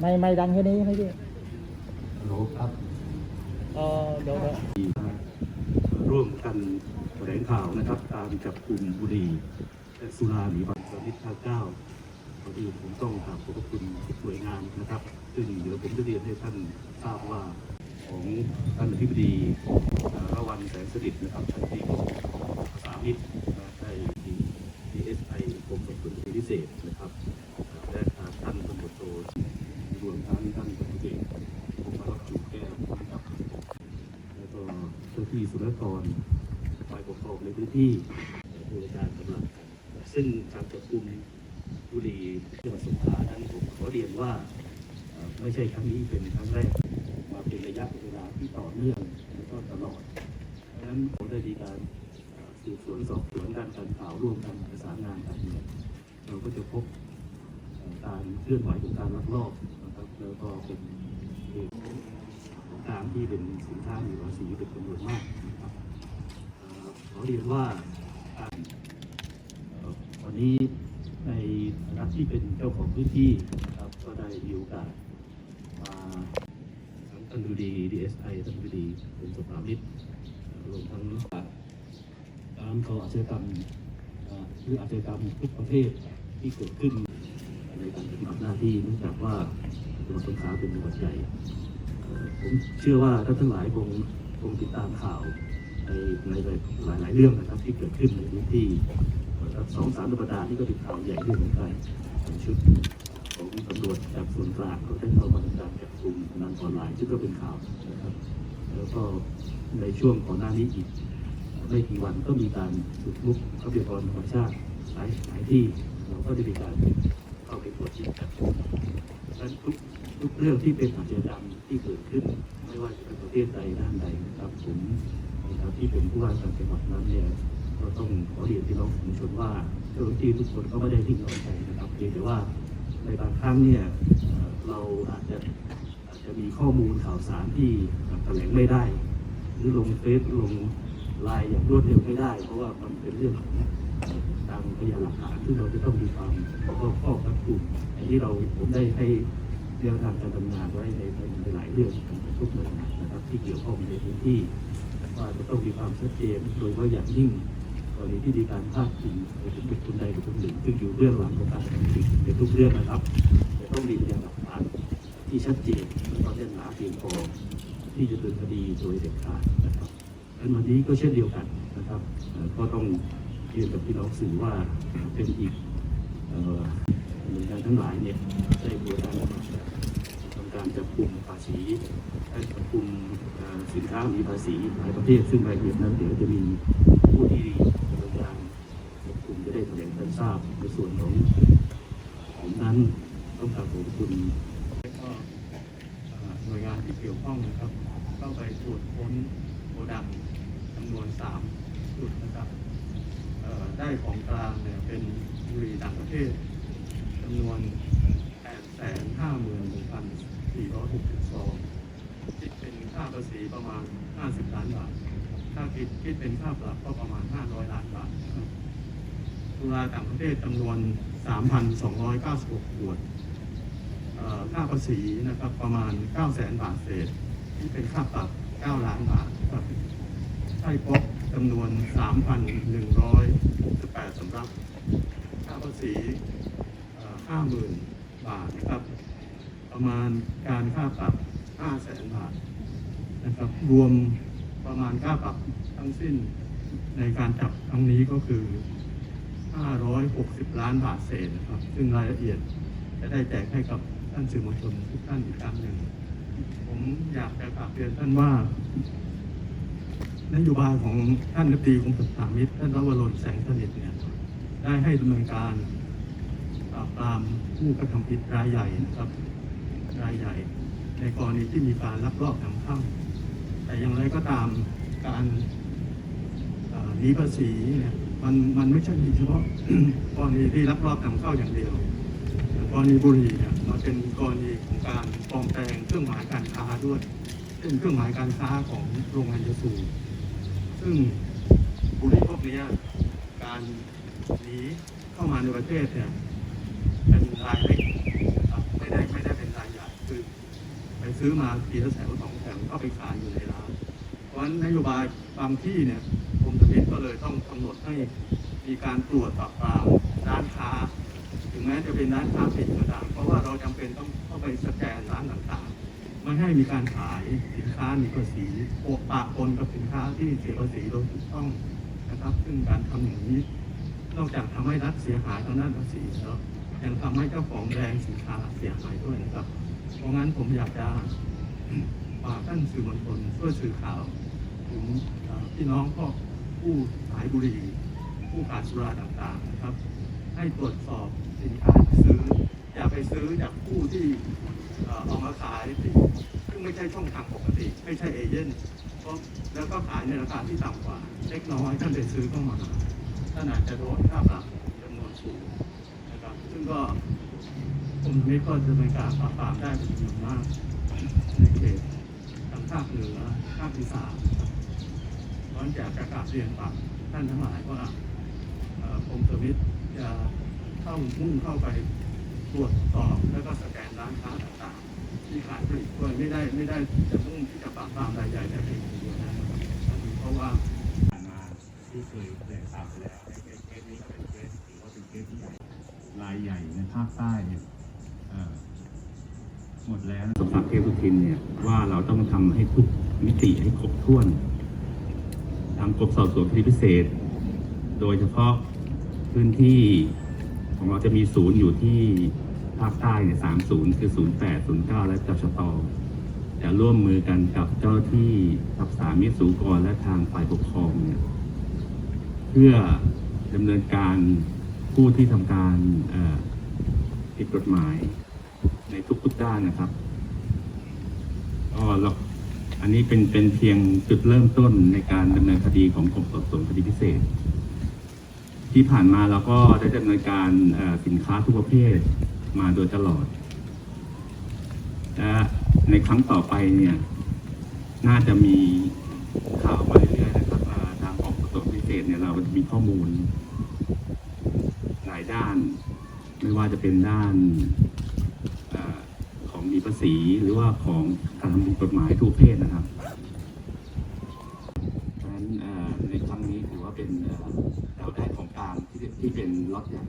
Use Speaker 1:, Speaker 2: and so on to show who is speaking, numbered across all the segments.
Speaker 1: ไม่ไม่ดังแค่นี้ไม่พี่
Speaker 2: ฮัลโหลครับ
Speaker 3: เออเดี๋ยวเดี๋ยว
Speaker 2: ที่ร่วมกันแถลงข่าวนะครับการจับกลุ่มบุหรี่และสุราหนีบัตรสมิทภาคเก้าพอดีผมต้องกราบขอบพระคุณหน่วยงานนะครับ ซึ่งเดี๋ยวผมจะเรียนให้ท่านทราบว่าของท่านอธิบดีเอ่อระวันแสงสดิษฐ์นะครับท่านที่ภาษามิตรได้ดีดีเอสไอกรมสอบสวนคดีพิเศษนะครับและท่านตำรวจโทรวมทั้งท่านตำรวจเอกผมมารับจุแก้วนะครับ แล้วก็ เจ้าที่สุรกรฝ่ายปกครองในพื้นที่บูรการกำลังกันซึ่งการจับกลุ่มบุรีจังหวัดสงขลานั้นผมขอเรียนว่าไม่ใช่ครั้งนี้เป็นครั้งแรกมาเป็นระยะเวลาที่ต่อเนื่องแล้วก็ตลอดเพราะฉะนั้นผมได้มีการสืบสวนสอบสวนด้านการข่าวร่วมกันประสานงานกันเนี่ยเราก็จะพบการเคลื่อนไหวของการลักลอบนะครับแล้วก็เป็นเหตุ ของกลาง ที่เป็นสินค้ามีภาษีเป็นจำนวนมากนะครับขอเรียนว่าวันนี้ในฐานะที่เป็นเจ้าของพื้นที่นะครับก็ได้มีโอกาสมาทั้งท่านดูดีดีเอสไอท่านดูดีเป็นสภามิตรรวมทั้งการก่ออาชญากรรมหรืออาชญากรรมทุกประเภทที่เกิดขึ้นในการปฏิบัติหน้าที่เนื่องจากว่าจังหวัดสงขลาเป็นจังหวัดใหญ่ ผมเชื่อว่าท่านทั้งหลายคงคงติดตามข่าวในในหลายหลายเรื่องนะครับ ที่เกิดขึ้นในพื้นที่สองสามสัปดาห์นี่ก็เป็นข่าวใหญ่เรื่องเหมือนกันทางชุดของตำรวจจากส่วนกลางก็ได้เข้ามาทำการจับกลุ่มนันออนไลน์ซึ่งก็เป็นข่าวนะครับ แล้วก็ในช่วงก่อนหน้านี้อีกไม่กี่วันก็มีการบุกรุกทรัพยากรธรรมชาติหลายหลายที่เราก็ได้มีการเข้าไปตรวจยึดจับกลุ่มดันทุก ทุกเรื่องที่เป็นอาชญากรรมที่เกิดขึ้น ไม่ว่าจะเป็นประเทศใดด้านใดนะครับผมนะครับที่เป็นผู้ว่าการจังหวัดนั้นเนี่ยก็ต้องขอเรียนพี่น้องสื่อมวลชนว่าเจ้าหน้าที่ทุกคนก็ไม่ได้ทิ้งเราไปนะครับเพียงแต่ว่าในบางครั้งเนี่ยเอ่อเราอาจจะอาจจะมีข้อมูลข่าวสารที่แถลงไม่ได้ หรือลงเฟซลงไลน์อย่างรวดเร็วไม่ได้ เพราะว่ามันเป็นเรื่องของทางพยานหลักฐานที่เราจะต้องมีความรอบคอบรัดกุมอันนี้เราผมได้ให้ แนวทางการทำงานไว้ในในหลายเรื่องของทุกหน่วยงานนะครับ ที่เกี่ยวข้องในพื้นที่ว่าจะต้องมีความชัดเจนโดยเฉพาะอย่างยิ่งกรณีที่มีการพาดพิงไปถึงบุคคลใดบุคคลหนึ่งซึ่งอยู่เบื้องหลังของการทำผิดในทุกเรื่องนะครับจะต้องมีพยานหลักฐานที่ชัดเจนและก็แน่นหนาเพียงพอที่จะดำเนินคดีโดยเด็ดขาดนะครับอันวันนี้ก็เช่นเดียวกันนะครับก็ต้องเรียนกับพี่น้องสื่อว่าเป็นอีกเอ่อหน่วยงานทั้งหลายเนี่ยได้บริการ การจับกลุ่มภาษีจับกลุ่มสินค้ามีภาษีหลายประเภทซึ่งรายละเอียดนั้นเดี๋ยวจะมีผู้ที่ดำเนินการจับกลุ่มจะได้แถลงให้ทราบในส่วนของของนั้นต้องกราบขอบคุณ
Speaker 3: แล้วก็หน่วยงานที่เกี่ยวข้องนะครับเข้าไปตรวจค้นโกดังจำนวนสามจุดนะครับได้ของกลางเนี่ยเป็นบุหรี่ต่างประเทศจำนวน8 5 1 4 6 2ซองคิดเป็นค่าภาษีประมาณ 50 ล้านบาท ถ้า คิดคิดเป็นค่าปรับก็ประมาณ 500 ล้านบาทนะครับสุราต่างประเทศจำนวน 3,296ขวดเอ่อค่าภาษีนะครับประมาณ 9 0 0แสนบาทเศษ ที่เป็นค่าปรับ 9 ล้านบาทครับใช่ป๊อกจำนวน 3,168สำรับค่าภาษี 50,000 บาทนะครับ ประมาณการค่าปรับ5แสนบาทนะครับรวม ประมาณค่าปรับทั้งสิ้นในการจับครั้งนี้ก็คือ 560 ล้านบาทเศษนะครับ ซึ่งรายละเอียดจะได้แจกให้กับท่านสื่อมวลชนทุกท่านอีกครั้งหนึ่ง ผมอยากจะกราบเรียนท่านว่า นโยบายของท่านนตรีกรมสรรพสามิตรท่านรัวรนแสงสนิทเนี่ยได้ให้ดำเนินการปราบปรามผู้กระทำผิดรายใหญ่นะครับ รายใหญ่ ในกรณีที่มีการลักลอบนำเข้า แต่อย่างไรก็ตามการหนีภาษีเนี่ยมันมันไม่ใช่มีเฉพาะกรณีที่ลักลอบนำเข้าอย่างเดียวกรณีบุหรี่เนี่ยมันเป็นกรณีของการปลอมแปลงเครื่องหมายการค้าด้วยเป็นเครื่องหมายการค้าของโรงงานยาสูบซึ่งบุหรี่พวกนี้การหนีเข้ามาในประเทศเนี่ยเป็นรายเล็กไม่ได้ไม่ได้เป็นรายใหญ่คือไปซื้อมาทีละแสนสอง แสนก็ไปขายอยู่ในร้านเพราะฉะนั้นนโยบายบางที่เนี่ยกรมทะเบียนก็เลยต้องกำหนดให้มีการตรวจปราบปรามร้านค้า ถึงแม้จะเป็นร้านค้าปิดก็ตามเพราะว่าเราจำเป็นต้องเข้าไปสแกนร้านต่างๆไม่ให้มีการขายสินค้ามีภาษีโปะปะปนกับสินค้าที่เสียภาษีโดยถูกต้องนะครับ ซึ่งการทำอย่างนี้ นอกจากทำให้รัฐเสียหายทางด้านภาษีแล้วยังทำให้เจ้าของแบรนด์สินค้าเสียหายด้วยนะครับ เพราะงั้นผมอยากจะ ฝากท่านสื่อมวลชนช่วยสื่อข่าวถึงพี่น้องพวกผู้ขายบุหรี่ผู้ขายสุราต่างๆนะครับ ให้ตรวจสอบสินค้าที่ซื้อ อย่าไปซื้อจากผู้ที่เอามาขายที่ซึ่งไม่ใช่ช่องทางปกติ ไม่ใช่เอเย่นเพราะแล้วก็ขายในราคาที่ต่ำกว่าเล็กน้อยท่านไปซื้อเข้ามาท่านอาจจะโดนค่าปรับจำนวนสูงนะครับซึ่งก็ผมนี้ก็จะเป็นการปราบปรามได้เป็นจำนวนมากในเขตางภาคเหนือภาคอีสานเพราะฉะนั้นอยากจะกราบเรียนฝากท่านทั้งหลายว่าอ่อกรมสวิตจะเข้ามุ่งเข้าไปตรวจสอบแล้วก็สแกนร้านค้าต่างๆ ที่ขายผลิตด้วยไม่ได้ไม่ได้จะมุ่งที่จะปราบปรามรายใหญ่แต่เพียงอย่างเดียวนะครับเพราะว่า
Speaker 4: ผ่านมาที่เคยแถลงข่าวไปแล้วในเคสนี้ก็เป็นเคสถือว่าเป็นเคสที่ใหญ่รายใหญ่ในภาคใต้เนี่ย หมดแล้วสมศักดิ์เทพสุทินเนี่ยว่าเราต้องทำให้ทุกมิติให้ครบถ้วนทางกรมสอบสวนคดีพิเศษ โดยเฉพาะพื้นที่ของเราจะมีศูนย์อยู่ที่ภาคใต้เนี่ยสามศูนย์คือศูนย์แปดศูนย์เก้าและจชตจะร่วมมือกันกับเจ้าที่ทับสามิสูกรและทางฝ่ายปกครองเนี่ยเพื่อดำเนินการผู้ที่ทำการผิดกฎหมาย ในทุกๆด้านนะครับก็เราอันนี้เป็นเป็นเพียงจุดเริ่มต้นในการดำเนินคดีของกรมสอบสวนคดีพิเศษ ที่ผ่านมาเราก็ได้ดำเนินการสินค้าทุกประเภทมาโดยตลอดและในครั้งต่อไปเนี่ย น่าจะมีข่าวมาเรื่อยๆนะครับทางกองสวนพิเศษเนี่ยเราจะมีข้อมูล หลายด้าน ไม่ว่าจะเป็นด้าน มีภาษีหรือว่าของการทำผิดกฎหมายทุกเพศนะครับเพราะฉะนั้นในครั้งนี้ถือว่าเป็นเราได้ของกลางที่ที่เป็นล็อตใหญ่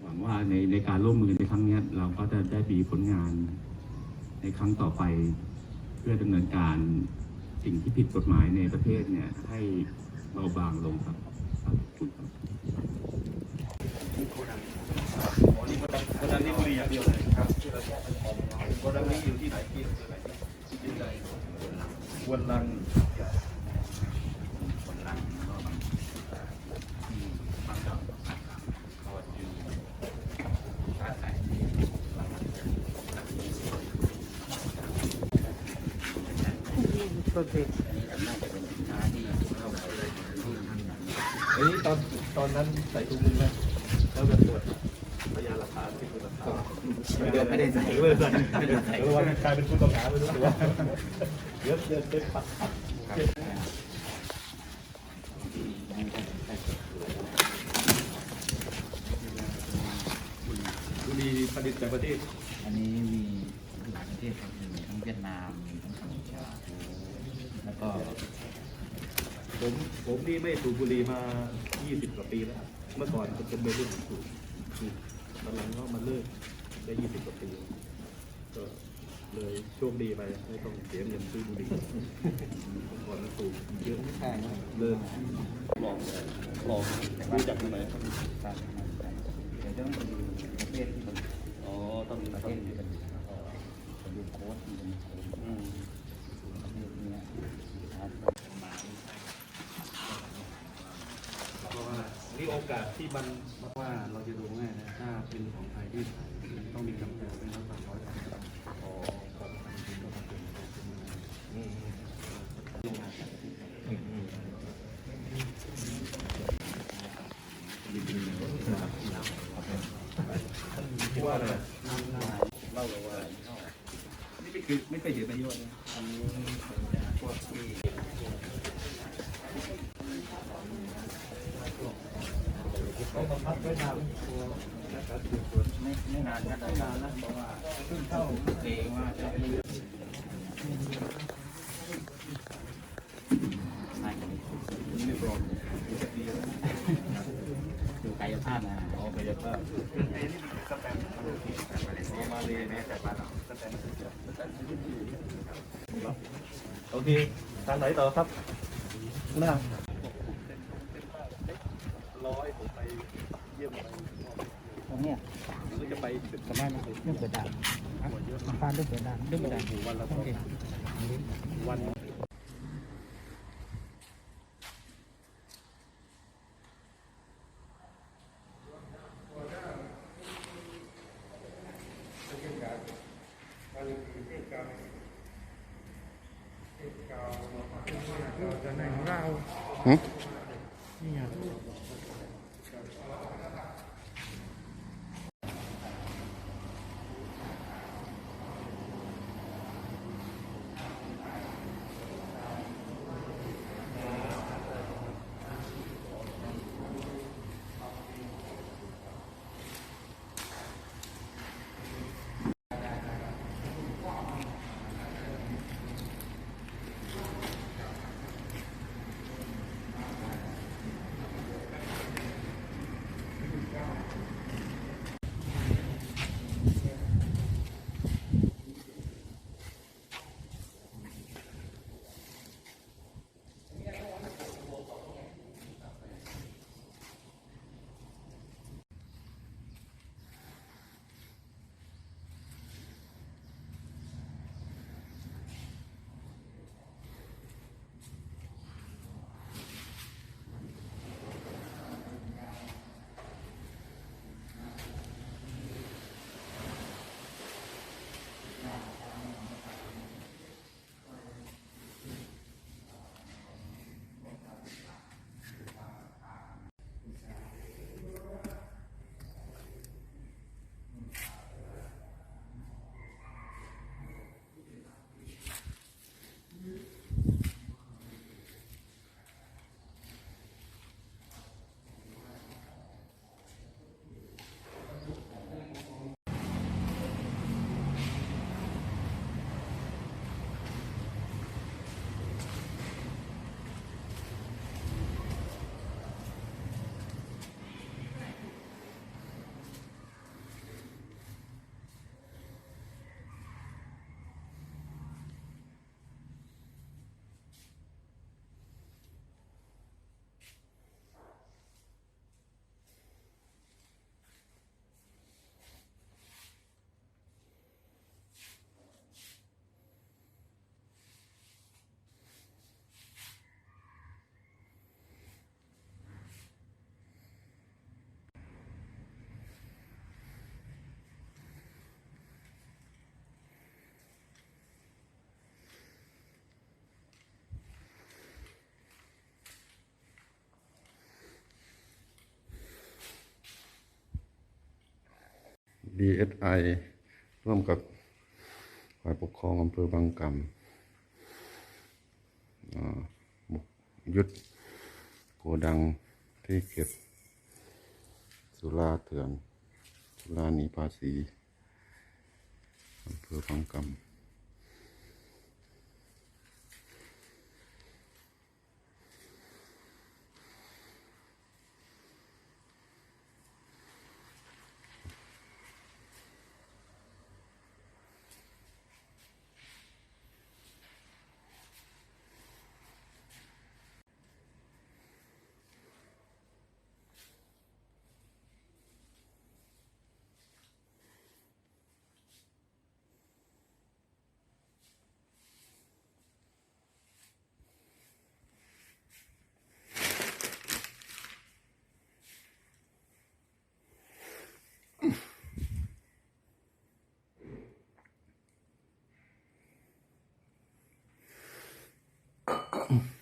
Speaker 4: หวังว่าในในการร่วมมือในครั้งนี้เราก็จะได้มีผลงานในครั้งต่อไปเพื่อดำเนินการสิ่งที่ผิดกฎหมายในประเทศเนี่ยให้เบาบางลงครับขอบคุณครับ
Speaker 5: โกดังนี่บุรีอย่างเดียวเลยครับ โกดังนี้อยู่ที่ไหนที่ที่ไหนที่ไหนวนลังวนลังก็มันที่บางจากเขาอยู่ท่าไหน เฮ้ยตอนตอนนั้นใส่ถุงมือไหมแล้วแบบตรวจพยานหลักฐานที่คุณ ไม่ได้ใส่ไม่ได้ใส่ไม่ได้ใส่แล้ววันกลายเป็นผู้ต้องหาไม่รู้ตัวเยอะเยอะเยอะปัดปัดบุรีผลิตจากประเทศ
Speaker 6: อันนี้มีหลายประเทศครับมีทั้งเวียดนาม มีทั้งกัมพูชา แล้วก็
Speaker 5: ผมผมนี่ไม่สูบบุหรี่มา 20 กว่าปีแล้ว เมื่อก่อนผมเป็นวัยรุ่นสูบสูบตอนหลังก็มาเลิก ได้20กว่าปีก็เลยโชคดีไปไม่ต้องเสียเงินซื้อบุหรี่เมื่อก่อนมันสูบเยอะแพงเลิกลองลองรู้จักตรงไหนครับ
Speaker 6: การทำงานไปเดี๋ยวต้องไปดูประเทศที่มัน
Speaker 5: อ๋อต้อง
Speaker 6: ประเท
Speaker 5: ต้อง
Speaker 6: ศที่มันไปดูโค้ดที่มันโค้ด
Speaker 5: อืม
Speaker 6: ประเทศเนี้ยนะครับมา
Speaker 5: เพราะว่านี่โอกาสที่มันว่าเราจะดูง่ายนะถ้าเป็นของไทยที่ต้องมีกำแพงเป็นร้อยสามร้อยอ๋อครับอืมอืมอืมคิดว่าอะไรเล่าเลยว่านี่ไม่คือไม่เคยเห็นนายกนะ
Speaker 6: อันนี้ผมจะพวกที่ ไม่ไม่นานก็ได้นานแล้วเพราะว่าเพิ่งเข้าเองว่าจะไม่ไม่
Speaker 5: ไม่ปลอมรู้จักดีแล้ว
Speaker 6: ดูกายภาพนะ
Speaker 5: อ๋อกายภาพมาเลยเนี่ยแต่บ้านเราโอเคทางไหนต่อครับหน้าร้อยผมไปเยี่ยมไป
Speaker 1: ตรงเนี้ย
Speaker 5: ก็จะ ไป
Speaker 1: สบายมากเลยเรื่องเปิดด่านฟานเรื่องเปิดด่านเรื่องเปิดด่าน
Speaker 5: วันละ
Speaker 1: โอเค
Speaker 5: วัน
Speaker 1: ไหนของเรานี่ไง
Speaker 7: DSI ร่วมกับฝ่ายปกครองอำเภอบางกำอ่าบุกยึดโกดังที่เก็บ สุราเถื่อน สุราหนีภาษีอำเภอบางกำ Mm.